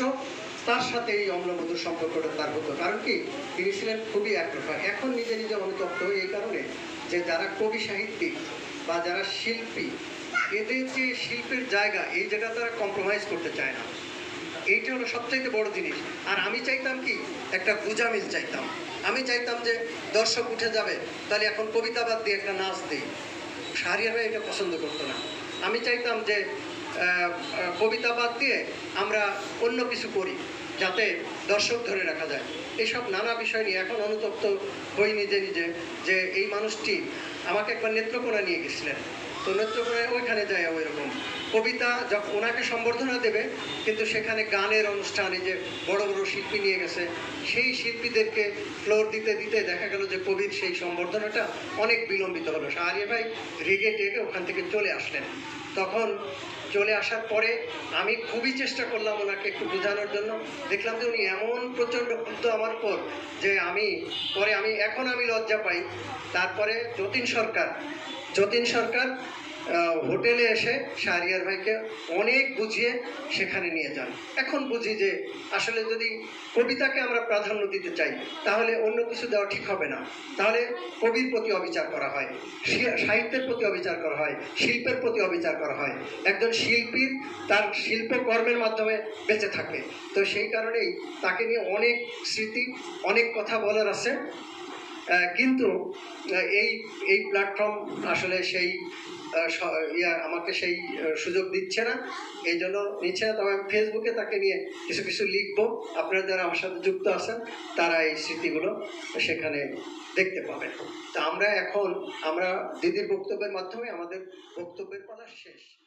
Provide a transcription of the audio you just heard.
কষ্ট তার সাথে এই অম্লমধুর সম্পর্কটা তার হতো। কারণ কি? তিনি ছিলেন খুবই একরফা এখন নিজে নিজে অনুতপ্ত হয়ে এই কারণে যে যারা কবি সাহিত্যিক বা যারা শিল্পী, এদের যে শিল্পের জায়গা, এই জায়গা তারা কম্প্রোমাইজ করতে চায় না। এইটা হলো সবচাইতে বড় জিনিস। আর আমি চাইতাম কি? একটা গুজামিল চাইতাম। আমি চাইতাম যে দর্শক উঠে যাবে, তাহলে এখন কবিতা বাদ দিয়ে একটা নাচ দিই। ভাই এটা পছন্দ করতো না। আমি চাইতাম যে কবিতা বাদ দিয়ে আমরা অন্য কিছু করি, যাতে দর্শক ধরে রাখা যায়। এসব নানা বিষয় নিয়ে এখন অনুতপ্ত হই নিজে নিজে যে এই মানুষটি আমাকে একবার নেত্রকোনা নিয়ে গেছিলেন। তো নেত্রকোনায় ওইখানে যায় ওই রকম কবিতা যখন ওনাকে সম্বর্ধনা দেবে, কিন্তু সেখানে গানের অনুষ্ঠানে যে বড় বড় শিল্পী নিয়ে গেছে, সেই শিল্পীদেরকে ফ্লোর দিতে দিতে দেখা গেল যে কবির সেই সম্বর্ধনাটা অনেক বিলম্বিত হলো। শাহরিয়া ভাই রেগে টেগে ওখান থেকে চলে আসলেন। তখন চলে আসার পরে আমি খুবই চেষ্টা করলাম ওনাকে একটু বোঝানোর জন্য। দেখলাম যে উনি এমন প্রচণ্ড ক্ষুব্ধ আমার পর যে আমি, পরে আমি, এখন আমি লজ্জা পাই। তারপরে যতীন সরকার যতীন সরকার হোটেলে এসে শাহরিয়ার ভাইকে অনেক বুঝিয়ে সেখানে নিয়ে যান। এখন বুঝি যে আসলে যদি কবিতাকে আমরা প্রাধান্য দিতে চাই, তাহলে অন্য কিছু দেওয়া ঠিক হবে না। তাহলে কবির প্রতি অবিচার করা হয় সাহিত্যের প্রতি অবিচার করা হয়, শিল্পের প্রতি অবিচার করা হয়। একজন শিল্পীর তার শিল্পকর্মের মাধ্যমে বেঁচে থাকে। তো সেই কারণেই তাকে নিয়ে অনেক স্মৃতি, অনেক কথা বলার আছে। কিন্তু এই এই প্ল্যাটফর্ম আসলে সেই ইয়া আমাকে সেই সুযোগ দিচ্ছে না। এই জন্য নিচ্ছে না। তবে আমি ফেসবুকে তাকে নিয়ে কিছু কিছু লিখব। আপনারা যারা আমার সাথে যুক্ত আছেন, তারা এই স্মৃতিগুলো সেখানে দেখতে পাবেন। তা আমরা এখন, আমরা দিদির বক্তব্যের মাধ্যমে আমাদের বক্তব্যের পালা শেষ।